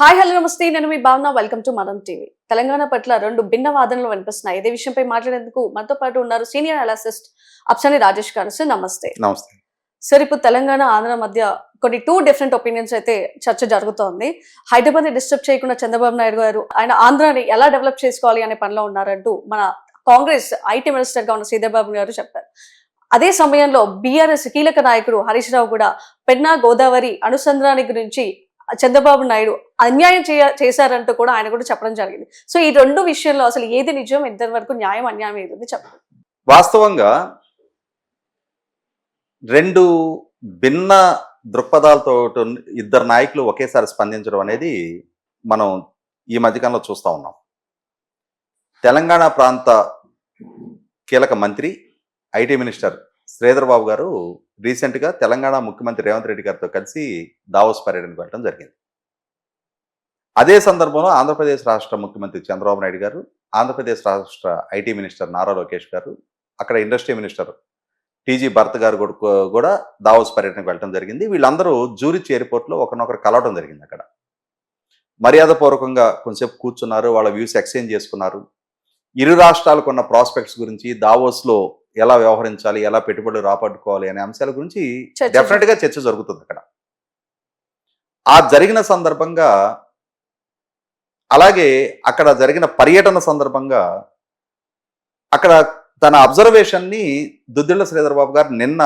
Hi hello నమస్తే. నేను మీ Bhavana. Welcome to Manam TV Telangana పట్ల రెండు భిన్న వాదనలు వినిపిస్తున్నాయి. ఇదే విషయంపై మాట్లాడేందుకు మనతో పాటు ఉన్నారు సీనియర్ అనాలిసిస్ట్ అప్సని రాజేష్ గారు. సార్ నమస్తే. నమస్తే. సార్ ఇప్పుడు తెలంగాణ ఆంధ్ర మధ్య కొన్ని టూ డిఫరెంట్ ఒపీనియన్స్ అయితే చర్చ జరుగుతోంది. హైదరాబాద్ని డిస్టర్బ్ చేయకుండా చంద్రబాబు నాయుడు గారు ఆయన ఆంధ్రాని ఎలా డెవలప్ చేసుకోవాలి అనే పనిలో ఉన్నారంటూ మన కాంగ్రెస్ ఐటీ మినిస్టర్గా ఉన్న శ్రీధర్బాబు గారు చెప్పారు. అదే సమయంలో బీఆర్ఎస్ కీలక నాయకుడు హరీష్ రావు కూడా పెన్నా గోదావరి అనుసంధానాన్ని గురించి చంద్రబాబు నాయుడు అన్యాయం చేయ చేశారంటూ కూడా ఆయన కూడా చెప్పడం జరిగింది. సో ఈ రెండు విషయంలో అసలు ఏది నిజం ఇద్దరి వరకు న్యాయం అన్యాయం ఏది చెప్పండి. వాస్తవంగా రెండు భిన్న దృక్పథాలతో ఇద్దరు నాయకులు ఒకేసారి స్పందించడం అనేది మనం ఈ మధ్యకాలంలో చూస్తూ ఉన్నాం. తెలంగాణ ప్రాంత కీలక మంత్రి ఐటీ మినిస్టర్ శ్రీధర్ బాబు గారు రీసెంట్గా తెలంగాణ ముఖ్యమంత్రి రేవంత్ రెడ్డి గారితో కలిసి దావోస్ పర్యటనకు వెళ్ళడం జరిగింది. అదే సందర్భంలో ఆంధ్రప్రదేశ్ రాష్ట్ర ముఖ్యమంత్రి చంద్రబాబు నాయుడు గారు ఆంధ్రప్రదేశ్ రాష్ట్ర ఐటీ మినిస్టర్ నారా లోకేష్ గారు అక్కడ ఇండస్ట్రీ మినిస్టర్ టీజీ భరత్ గారు కూడా- కూడా దావోస్ పర్యటనకు వెళ్ళడం జరిగింది. వీళ్ళందరూ జూరిచ్ ఎయిర్పోర్ట్లో ఒకరినొకరు కలవడం జరిగింది అక్కడ. మర్యాదపూర్వకంగా కొంచెంసేపు కూర్చున్నారు వాళ్ళ వ్యూస్ ఎక్స్చేంజ్ చేసుకున్నారు. ఇరు రాష్ట్రాలకు ఉన్న ప్రాస్పెక్ట్స్ గురించి దావోస్లో ఎలా వ్యవహరించాలి ఎలా పెట్టుబడులు రాబట్టుకోవాలి అనే అంశాల గురించి డెఫినెట్గా చర్చ జరుగుతుంది అక్కడ. ఆ జరిగిన సందర్భంగా అలాగే అక్కడ జరిగిన పర్యటన సందర్భంగా అక్కడ తన అబ్జర్వేషన్ని దుద్దిళ్ళ శ్రీధర్ బాబు గారు నిన్న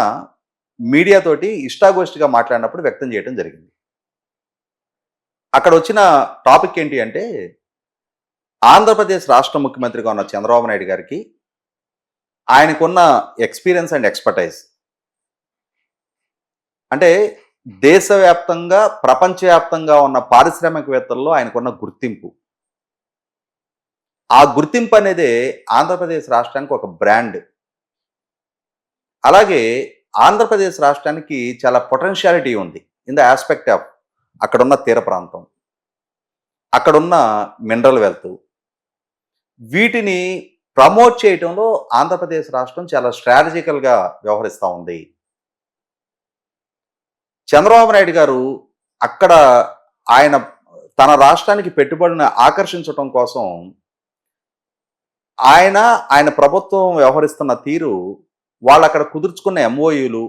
మీడియాతోటి ఇష్టాగోష్ఠిగా మాట్లాడినప్పుడు వ్యక్తం చేయడం జరిగింది. అక్కడ వచ్చిన టాపిక్ ఏంటి అంటే ఆంధ్రప్రదేశ్ రాష్ట్ర ముఖ్యమంత్రిగా ఉన్న చంద్రబాబు నాయుడు గారికి ఆయనకున్న ఎక్స్పీరియన్స్ అండ్ ఎక్స్పర్టైజ్. అంటే దేశవ్యాప్తంగా ప్రపంచవ్యాప్తంగా ఉన్న పారిశ్రామికవేత్తల్లో ఆయనకున్న గుర్తింపు. ఆ గుర్తింపు అనేది ఆంధ్రప్రదేశ్ రాష్ట్రానికి ఒక బ్రాండ్. అలాగే ఆంధ్రప్రదేశ్ రాష్ట్రానికి చాలా పొటెన్షియాలిటీ ఉంది. ఇన్ ద ఆస్పెక్ట్ ఆఫ్ అక్కడున్న తీర ప్రాంతం. అక్కడున్న మినరల్ వెల్త్. వీటిని ప్రమోట్ చేయటంలో ఆంధ్రప్రదేశ్ రాష్ట్రం చాలా స్ట్రాటజికల్గా వ్యవహరిస్తూ ఉంది. చంద్రబాబు నాయుడు గారు అక్కడ ఆయన తన రాష్ట్రానికి పెట్టుబడిని ఆకర్షించడం కోసం ఆయన ఆయన ప్రభుత్వం వ్యవహరిస్తున్న తీరు వాళ్ళు అక్కడ కుదుర్చుకున్న ఎంఓయూలు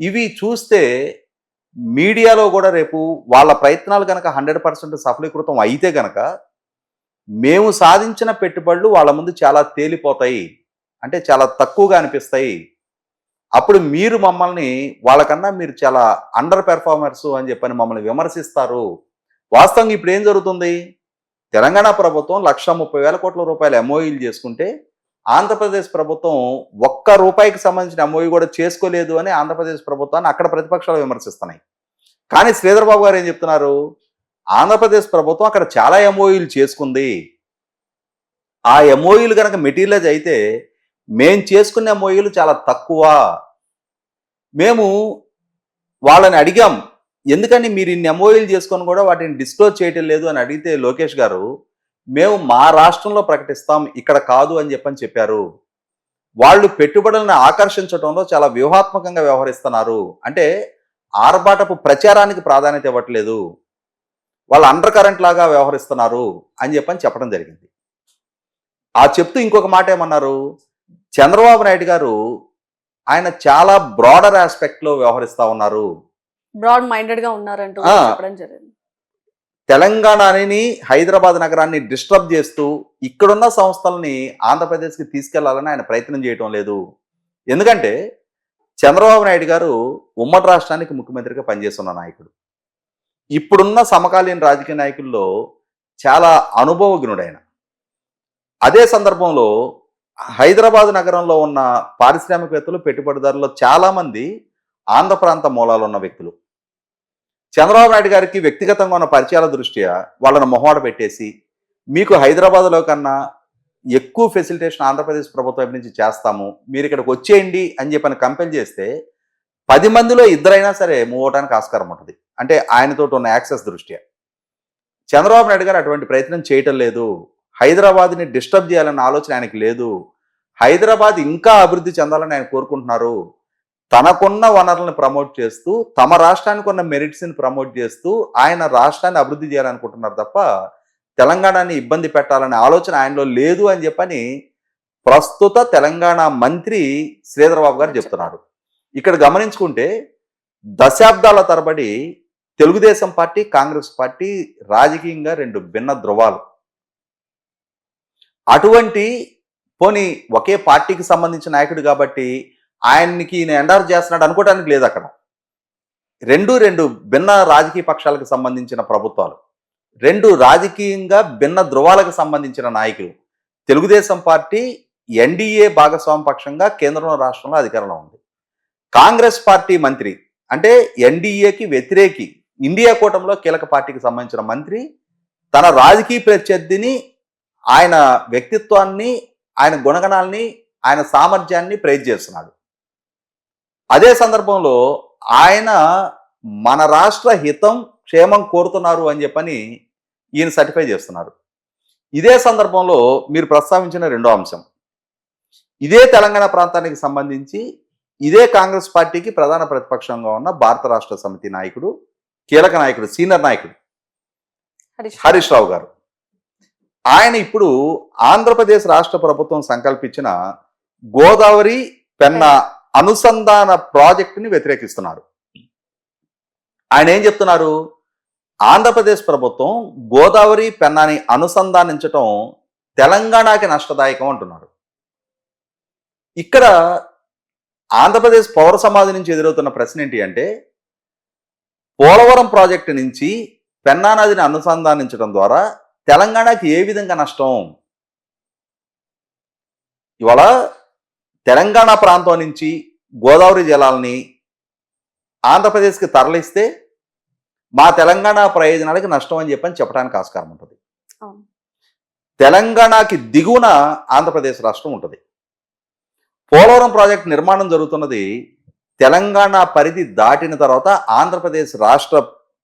ఇవి చూస్తే మీడియాలో కూడా రేపు వాళ్ళ ప్రయత్నాలు కనుక హండ్రెడ్ పర్సెంట్ సఫలీకృతం అయితే కనుక మేము సాధించిన పెట్టుబడులు వాళ్ళ ముందు చాలా తేలిపోతాయి. అంటే చాలా తక్కువగా అనిపిస్తాయి. అప్పుడు మీరు మమ్మల్ని వాళ్ళకన్నా మీరు చాలా అండర్ పెర్ఫార్మర్స్ అని చెప్పని మమ్మల్ని విమర్శిస్తారు. వాస్తవంగా ఇప్పుడు ఏం జరుగుతుంది? తెలంగాణ ప్రభుత్వం లక్ష ముప్పై వేల కోట్ల రూపాయలు ఎంఓఈలు చేసుకుంటే ఆంధ్రప్రదేశ్ ప్రభుత్వం ఒక్క రూపాయికి సంబంధించిన ఎంఓఈ కూడా చేసుకోలేదు అని ఆంధ్రప్రదేశ్ ప్రభుత్వాన్ని అక్కడ ప్రతిపక్షాలు విమర్శిస్తున్నాయి. కానీ శ్రీధర్ బాబు గారు ఏం చెప్తున్నారు? ఆంధ్రప్రదేశ్ ప్రభుత్వం అక్కడ చాలా ఎంఓఈలు చేసుకుంది. ఆ ఎంఓఈలు కనుక మెటీరియలైజ్ అయితే మేం చేసుకున్న ఎంఓఈలు చాలా తక్కువ. మేము వాళ్ళని అడిగాం ఎందుకని మీరు ఇన్ని ఎంఓఈలు చేసుకొని కూడా వాటిని డిస్క్లోజ్ చేయటం లేదు? అని అడిగితే లోకేష్ గారు మేము మా రాష్ట్రంలో ప్రకటిస్తాం ఇక్కడ కాదు అని చెప్పని చెప్పారు. వాళ్ళు పెట్టుబడులను ఆకర్షించడంలో చాలా వ్యూహాత్మకంగా వ్యవహరిస్తున్నారు. అంటే ఆర్భాటపు ప్రచారానికి ప్రాధాన్యత ఇవ్వట్లేదు. వాళ్ళు అండర్ కరెంట్ లాగా వ్యవహరిస్తున్నారు అని చెప్పని చెప్పడం జరిగింది. ఆ చెప్తూ ఇంకొక మాట ఏమన్నారు? చంద్రబాబు నాయుడు గారు ఆయన చాలా బ్రాడర్ ఆస్పెక్ట్లో వ్యవహరిస్తా ఉన్నారు. బ్రాడ్ మైండెడ్గా ఉన్నారంటూ. చెప్పడం జరిగింది. తెలంగాణని హైదరాబాద్ నగరాన్ని డిస్టర్బ్ చేస్తూ ఇక్కడున్న సంస్థల్ని ఆంధ్రప్రదేశ్కి తీసుకెళ్ళాలని ఆయన ప్రయత్నం చేయటం లేదు. ఎందుకంటే చంద్రబాబు నాయుడు గారు ఉమ్మడి రాష్ట్రానికి ముఖ్యమంత్రిగా పనిచేస్తున్న నాయకుడు. ఇప్పుడున్న సమకాలీన రాజకీయ నాయకుల్లో చాలా అనుభవజ్ఞుడైన. అదే సందర్భంలో హైదరాబాద్ నగరంలో ఉన్న పారిశ్రామికవేత్తలు పెట్టుబడిదారులు చాలామంది ఆంధ్ర ప్రాంత మూలాలు ఉన్న వ్యక్తులు. చంద్రబాబు నాయుడు గారికి వ్యక్తిగతంగా ఉన్న పరిచయాల దృష్ట్యా వాళ్ళను మొహమాట పెట్టేసి మీకు హైదరాబాద్లో కన్నా ఎక్కువ ఫెసిలిటేషన్ ఆంధ్రప్రదేశ్ ప్రభుత్వం నుంచి చేస్తాము మీరు ఇక్కడికి వచ్చేయండి అని చెప్పని కంపెల్ చేస్తే పది మందిలో ఇద్దరైనా సరే మూవ్ అవడానికి ఆస్కారం ఉంటుంది. అంటే ఆయనతో ఉన్న యాక్సెస్ దృష్ట్యా. చంద్రబాబు నాయుడు గారు అటువంటి ప్రయత్నం చేయటం లేదు. హైదరాబాద్ని డిస్టర్బ్ చేయాలన్న ఆలోచన ఆయనకి లేదు. హైదరాబాద్ ఇంకా అభివృద్ధి చెందాలని ఆయన కోరుకుంటున్నారు. తనకున్న వనరులను ప్రమోట్ చేస్తూ తమ రాష్ట్రానికి ఉన్న మెరిట్స్ని ప్రమోట్ చేస్తూ ఆయన రాష్ట్రాన్ని అభివృద్ధి చేయాలనుకుంటున్నారు తప్ప తెలంగాణని ఇబ్బంది పెట్టాలనే ఆలోచన ఆయనలో లేదు అని చెప్పని ప్రస్తుత తెలంగాణ మంత్రి శ్రీధరబాబు గారు చెప్తున్నారు. ఇక్కడ గమనించుకుంటే దశాబ్దాల తరబడి తెలుగుదేశం పార్టీ కాంగ్రెస్ పార్టీ రాజకీయంగా రెండు భిన్న ధృవాలు. అటువంటి పోనీ ఒకే పార్టీకి సంబంధించిన నాయకుడు కాబట్టి ఆయనకి ఈయన ఎండార్ చేస్తున్నాడు అనుకోవడానికి లేదు అక్కడ. రెండు రెండు భిన్న రాజకీయ పక్షాలకు సంబంధించిన ప్రభుత్వాలు. రెండు రాజకీయంగా భిన్న ధృవాలకు సంబంధించిన నాయకులు. తెలుగుదేశం పార్టీ ఎన్డీఏ భాగస్వామి పక్షంగా కేంద్రంలో రాష్ట్రంలో అధికారంలో ఉంది. కాంగ్రెస్ పార్టీ మంత్రి అంటే ఎన్డీఏకి వ్యతిరేకి ఇండియా కూటమిలో కీలక పార్టీకి సంబంధించిన మంత్రి తన రాజకీయ ప్రత్యర్థిని ఆయన వ్యక్తిత్వాన్ని ఆయన గుణగణాల్ని ఆయన సామర్థ్యాన్ని ప్రైజ్ చేస్తున్నాడు. అదే సందర్భంలో ఆయన మన రాష్ట్ర హితం క్షేమం కోరుతున్నారు అని చెప్పని ఈయన సర్టిఫై చేస్తున్నారు. ఇదే సందర్భంలో మీరు ప్రస్తావించిన రెండో అంశం. ఇదే తెలంగాణ ప్రాంతానికి సంబంధించి ఇదే కాంగ్రెస్ పార్టీకి ప్రధాన ప్రతిపక్షంగా ఉన్న భారత రాష్ట్ర సమితి నాయకుడు కీలక నాయకుడు సీనియర్ నాయకుడు హరీష్ రావు. గారు. ఆయన ఇప్పుడు ఆంధ్రప్రదేశ్ రాష్ట్ర ప్రభుత్వం సంకల్పించిన గోదావరి పెన్న అనుసంధాన ప్రాజెక్టుని వ్యతిరేకిస్తున్నారు. ఆయన ఏం చెప్తున్నారు? ఆంధ్రప్రదేశ్ ప్రభుత్వం గోదావరి పెన్నాని అనుసంధానించటం తెలంగాణకి నష్టదాయకం అంటున్నారు. ఇక్కడ ఆంధ్రప్రదేశ్ పౌర సమాజం నుంచి ఎదురవుతున్న ప్రశ్న ఏంటి అంటే పోలవరం ప్రాజెక్టు నుంచి పెన్నా నదిని అనుసంధానించడం ద్వారా తెలంగాణకి ఏ విధంగా నష్టం? ఇవాళ తెలంగాణ ప్రాంతం నుంచి గోదావరి జలాల్ని ఆంధ్రప్రదేశ్కి తరలిస్తే మా తెలంగాణ ప్రయోజనాలకి నష్టం అని చెప్పని చెప్పడానికి ఆస్కారం ఉంటుంది. తెలంగాణకి దిగువన ఆంధ్రప్రదేశ్ రాష్ట్రం ఉంటుంది. పోలవరం ప్రాజెక్ట్ నిర్మాణం జరుగుతున్నది తెలంగాణ పరిధి దాటిన తర్వాత ఆంధ్రప్రదేశ్ రాష్ట్ర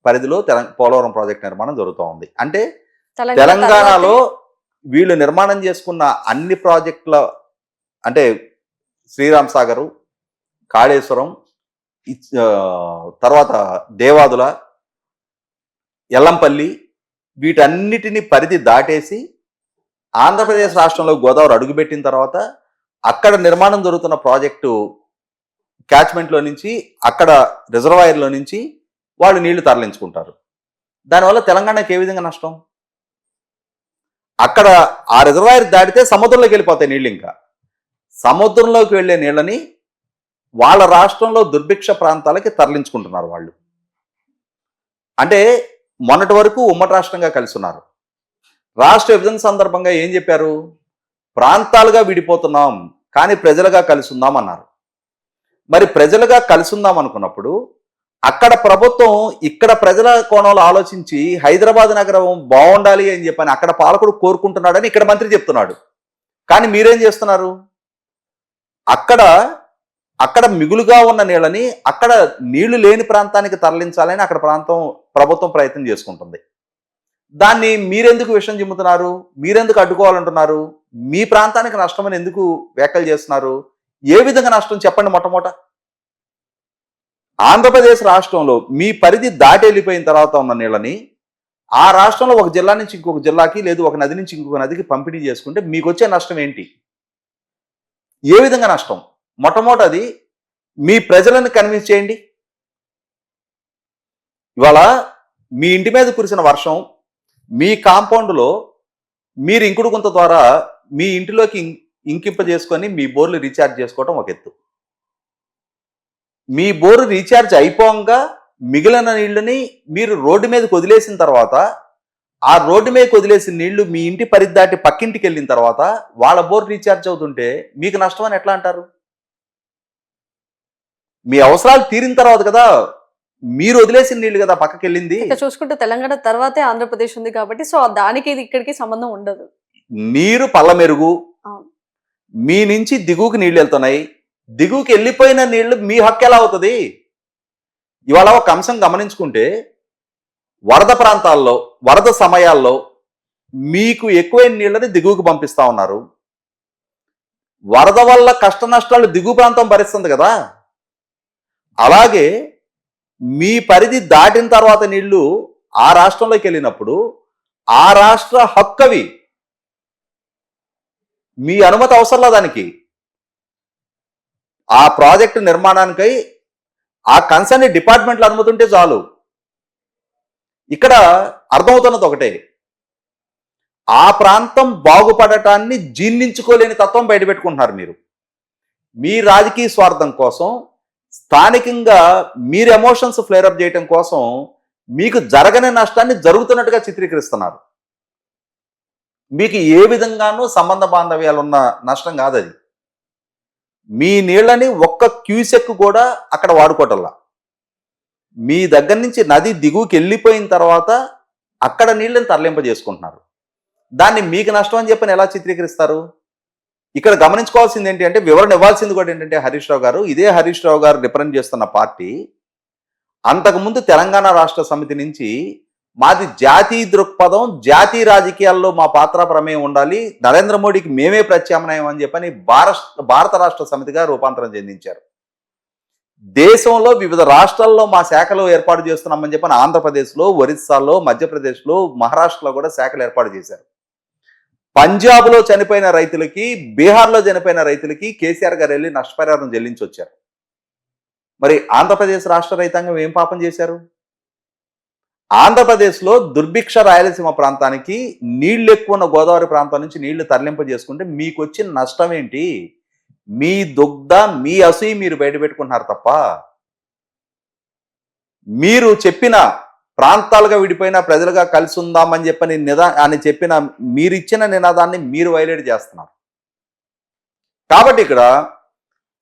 పరిధిలో పోలవరం ప్రాజెక్ట్ నిర్మాణం జరుగుతూ ఉంది. అంటే తెలంగాణలో వీళ్ళు నిర్మాణం చేసుకున్న అన్ని ప్రాజెక్టుల అంటే శ్రీరామ్ సాగరు కాళేశ్వరం తర్వాత దేవాదుల ఎల్లంపల్లి వీటన్నిటిని పరిధి దాటేసి ఆంధ్రప్రదేశ్ రాష్ట్రంలో గోదావరి అడుగుపెట్టిన తర్వాత అక్కడ నిర్మాణం జరుగుతున్న ప్రాజెక్టు క్యాచ్మెంట్లో నుంచి అక్కడ రిజర్వాయర్లో నుంచి వాళ్ళు నీళ్ళు తరలించుకుంటారు. దానివల్ల తెలంగాణకి ఏ విధంగా నష్టం? అక్కడ ఆ రిజర్వాయర్ దాటితే సముద్రంలోకి వెళ్ళిపోతాయి నీళ్ళు ఇంకా. సముద్రంలోకి వెళ్ళే నీళ్ళని వాళ్ళ రాష్ట్రంలో దుర్భిక్ష ప్రాంతాలకి తరలించుకుంటున్నారు వాళ్ళు. అంటే మొన్నటి వరకు ఉమ్మడి రాష్ట్రంగా కలిసి ఉన్నారు రాష్ట్ర విభజన సందర్భంగా ఏం చెప్పారు? ప్రాంతాలుగా విడిపోతున్నాం. కానీ ప్రజలుగా కలిసి ఉందాం అన్నారు మరి ప్రజలుగా కలిసి ఉందాం అనుకున్నప్పుడు అక్కడ ప్రభుత్వం ఇక్కడ ప్రజల కోణంలో ఆలోచించి హైదరాబాద్ నగరం బాగుండాలి అని చెప్పని అక్కడ పాలకుడు కోరుకుంటున్నాడని ఇక్కడ మంత్రి చెప్తున్నాడు. కానీ మీరేం చేస్తున్నారు? అక్కడ అక్కడ మిగులుగా ఉన్న నీళ్ళని అక్కడ నీళ్ళు లేని ప్రాంతానికి తరలించాలని అక్కడ ప్రాంతం ప్రభుత్వం ప్రయత్నం చేసుకుంటుంది. దాన్ని మీరెందుకు విషయం చిమ్ముతున్నారు? మీరెందుకు అడ్డుకోవాలంటున్నారు? మీ ప్రాంతానికి నష్టమని ఎందుకు వ్యాఖ్యలు చేస్తున్నారు? ఏ విధంగా నష్టం? చెప్పండి మొట్టమొదట. ఆంధ్రప్రదేశ్ రాష్ట్రంలో మీ పరిధి దాటి వెళ్ళిపోయిన తర్వాత ఉన్న నీళ్ళని ఆ రాష్ట్రంలో ఒక జిల్లా నుంచి ఇంకొక జిల్లాకి లేదు ఒక నది నుంచి ఇంకొక నదికి పంపిణీ చేసుకుంటే మీకు వచ్చే నష్టం ఏంటి? ఏ విధంగా నష్టం? మొట్టమొదటి మీ ప్రజలను కన్విన్స్ చేయండి. ఇవాళ మీ ఇంటి మీద కురిసిన వర్షం మీ కాంపౌండ్లో మీరు ఇంకుడు గుంత ద్వారా మీ ఇంటిలోకి ఇంకింప చేసుకొని మీ బోర్లు రీఛార్జ్ చేసుకోవడం ఒక ఎత్తు. మీ బోరు రీఛార్జ్ అయిపోగా మిగిలిన నీళ్ళని మీరు రోడ్డు మీదకి వదిలేసిన తర్వాత ఆ రోడ్డు మీదకి వదిలేసిన నీళ్ళు మీ ఇంటి పరిధి దాటి పక్కింటికి వెళ్ళిన తర్వాత వాళ్ళ బోర్ రీఛార్జ్ అవుతుంటే మీకు నష్టం అని ఎట్లా అంటారు? మీ అవసరాలు తీరిన తర్వాత కదా మీరు వదిలేసిన నీళ్ళు కదా పక్కకి వెళ్ళింది. చూసుకుంటే తెలంగాణ తర్వాతే ఆంధ్రప్రదేశ్ ఉంది కాబట్టి సో దానికి ఇది ఇక్కడికి సంబంధం ఉండదు. నీరు పల్ల మెరుగు అవును. మీ నుంచి దిగువకి నీళ్ళు వెళ్తున్నాయి. దిగువకి వెళ్ళిపోయిన నీళ్ళు మీ హక్కు ఎలా అవుతుంది? ఇవాళ ఒక అంశం గమనించుకుంటే వరద ప్రాంతాల్లో వరద సమయాల్లో మీకు ఎక్కువైన నీళ్ళని దిగువకు పంపిస్తా ఉన్నారు. వరద వల్ల కష్ట నష్టాలు దిగువ ప్రాంతం భరిస్తుంది కదా? అలాగే మీ పరిధి దాటిన తర్వాత నీళ్ళు ఆ రాష్ట్రంలోకి వెళ్ళినప్పుడు ఆ రాష్ట్ర హక్కవి మీ అనుమతి అవసరంలా దానికి. ఆ ప్రాజెక్టు నిర్మాణానికై ఆ కన్సర్న్ డిపార్ట్మెంట్లో అనుమతి ఉంటే చాలు. ఇక్కడ అర్థమవుతున్నది ఒకటే. ఆ ప్రాంతం బాగుపడటాన్ని జీర్ణించుకోలేని తత్వం బయటపెట్టుకుంటున్నారు మీరు. మీ రాజకీయ స్వార్థం కోసం స్థానికంగా మీరు ఎమోషన్స్ ఫ్లేరప్ చేయటం కోసం మీకు జరగని నష్టాన్ని జరుగుతున్నట్టుగా చిత్రీకరిస్తున్నారు. మీకు ఏ విధంగానూ సంబంధ బాంధవ్యాలు ఉన్న నష్టం కాదు అది మీ నీళ్ళని ఒక్క క్యూసెక్ కూడా అక్కడ వాడుకోవటంలా మీ దగ్గర నుంచి నది దిగువకి వెళ్ళిపోయిన తర్వాత అక్కడ నీళ్ళని తరలింపజేసుకుంటున్నారు. దాన్ని మీకు నష్టం అని చెప్పని ఎలా చిత్రీకరిస్తారు? ఇక్కడ గమనించుకోవాల్సింది ఏంటి అంటే వివరణ ఇవ్వాల్సింది కూడా ఏంటంటే హరీష్ రావు గారు ఇదే హరీష్ రావు గారు రిప్రజెంట్ చేస్తున్న పార్టీ. అంతకుముందు తెలంగాణ రాష్ట్ర సమితి నుంచి మాది జాతీయ దృక్పథం జాతీయ రాజకీయాల్లో మా పాత్ర ప్రమేయం ఉండాలి. నరేంద్ర మోడీకి మేమే ప్రత్యామ్నాయం అని చెప్పని భారత భారత రాష్ట్ర సమితిగా రూపాంతరం చెందించారు. దేశంలో వివిధ రాష్ట్రాల్లో మా శాఖలు ఏర్పాటు చేస్తున్నామని చెప్పని ఆంధ్రప్రదేశ్లో ఒరిస్సాలో మధ్యప్రదేశ్లో మహారాష్ట్రలో కూడా శాఖలు ఏర్పాటు చేశారు. పంజాబ్లో చనిపోయిన రైతులకి బీహార్లో చనిపోయిన రైతులకి కేసీఆర్ గారు వెళ్ళి నష్టపరిహారం చెల్లించి వచ్చారు మరి ఆంధ్రప్రదేశ్ రాష్ట్ర రైతాంగం ఏం పాపం చేశారు? ఆంధ్రప్రదేశ్లో దుర్భిక్ష రాయలసీమ ప్రాంతానికి నీళ్ళు ఎక్కువ ఉన్న గోదావరి ప్రాంతం నుంచి నీళ్ళు తరలింప చేసుకుంటే మీకు వచ్చిన నష్టం ఏంటి? మీ దుగ్ధ మీ అసూయి మీరు బయట పెట్టుకుంటున్నారు తప్ప మీరు చెప్పిన ప్రాంతాలుగా విడిపోయిన ప్రజలుగా కలిసి ఉందామని చెప్పని నిదా అని చెప్పిన మీరు ఇచ్చిన నినాదాన్ని మీరు వైలేట్ చేస్తున్నారు. కాబట్టి ఇక్కడ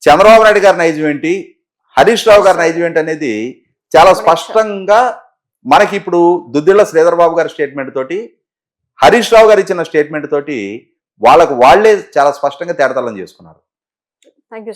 చంద్రబాబు నాయుడు గారి నైజం ఏంటి? హరీష్ రావు గారి నైజం ఏంటి అనేది చాలా స్పష్టంగా మనకి ఇప్పుడు దుద్దిళ్ళ శ్రీధర్ బాబు గారి స్టేట్మెంట్ తోటి హరీష్ రావు గారు ఇచ్చిన స్టేట్మెంట్ తోటి వాళ్ళకు వాళ్ళే చాలా స్పష్టంగా తేడతలం చేసుకున్నారు. Thank you